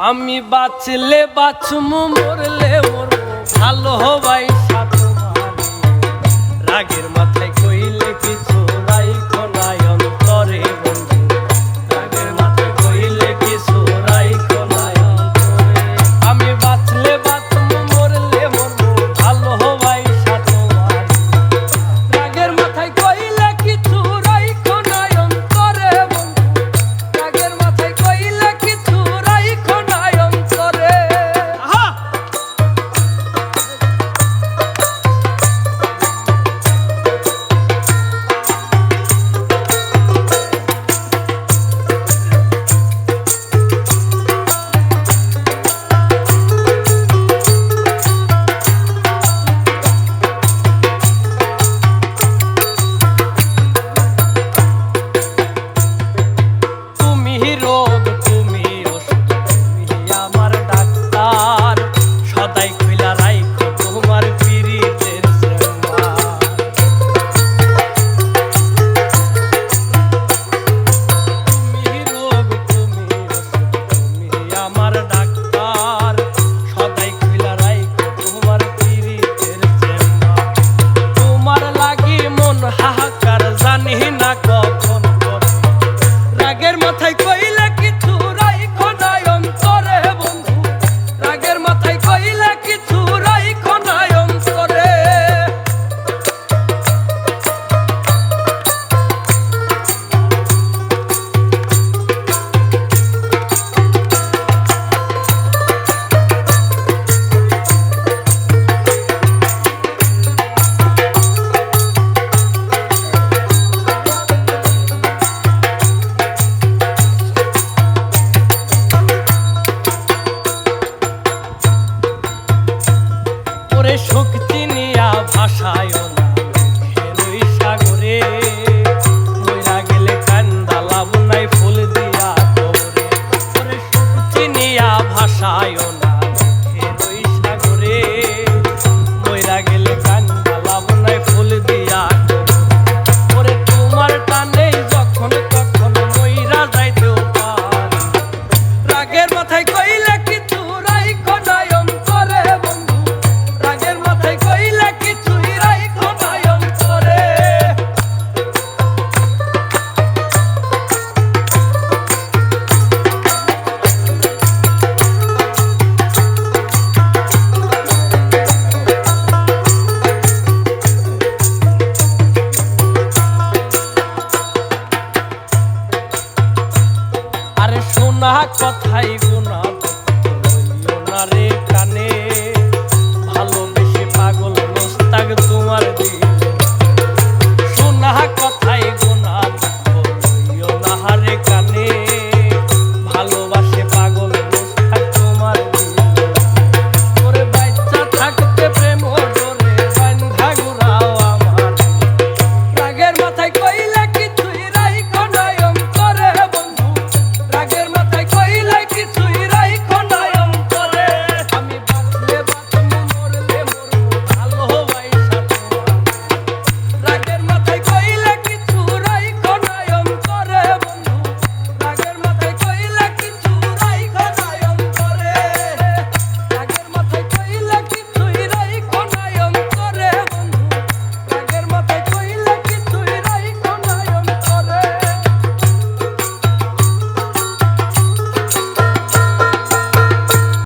আমি বাঁচলে বাঁচমু মরলে মরবো ভালো হবাই সাথে রাগের মাথা ভাসায় না খেলুই সাগরে। মইরা গেলে কান্দা লাভ নাই ফুল দিয়া তোরে তোরে চিনিয়া ভাসায় না খেলুই গেলে কথাই গুণা না রে কানে।